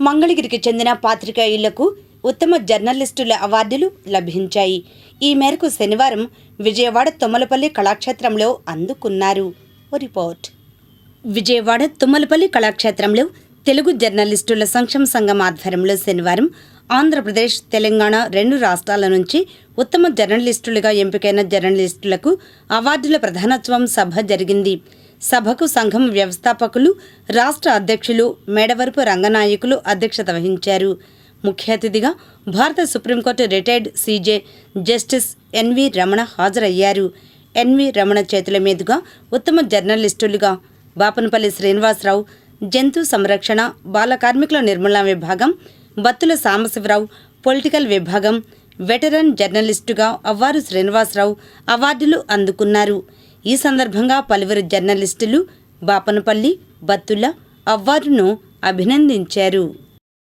మంగళగిరికి చెందిన పాత్రికేయులకు ఉత్తమ జర్నలిస్టుల అవార్డులు లభించాయి. ఈ మేరకు శనివారం విజయవాడ తుమ్మలపల్లి కళాక్షేత్రంలో అందుకున్నారు ఓ రిపోర్ట్. విజయవాడ తుమ్మలపల్లి కళాక్షేత్రంలో తెలుగు జర్నలిస్టుల సంక్షేమ సంఘం ఆధ్వర్యంలో శనివారం ఆంధ్రప్రదేశ్ తెలంగాణ రెండు రాష్ట్రాల నుంచి ఉత్తమ జర్నలిస్టులుగా ఎంపికైన జర్నలిస్టులకు అవార్డుల ప్రధానోత్సవం సభ జరిగింది. సభకు సంఘం వ్యవస్థాపకులు రాష్ట్ర అధ్యక్షులు మేడవరపు రంగనాయకులు అధ్యక్షత వహించారు. ముఖ్య అతిథిగా భారత supreme court retired CJ justice N V Ramana హాజరయ్యారు. ఎన్వి రమణ చేతుల మీదుగా ఉత్తమ జర్నలిస్టులుగా బాపనపల్లి శ్రీనివాసరావు జంతు సంరక్షణ బాల కార్మికుల నిర్మూలన విభాగం బత్తుల సాంబశివరావు పొలిటికల్ విభాగం వెటరన్ జర్నలిస్టుగా అవ్వారు శ్రీనివాసరావు అవార్డులు అందుకున్నారు. ఈ సందర్భంగా పలువురు జర్నలిస్టులు బాపనపల్లి బత్తుల అవ్వారును అభినందించారు.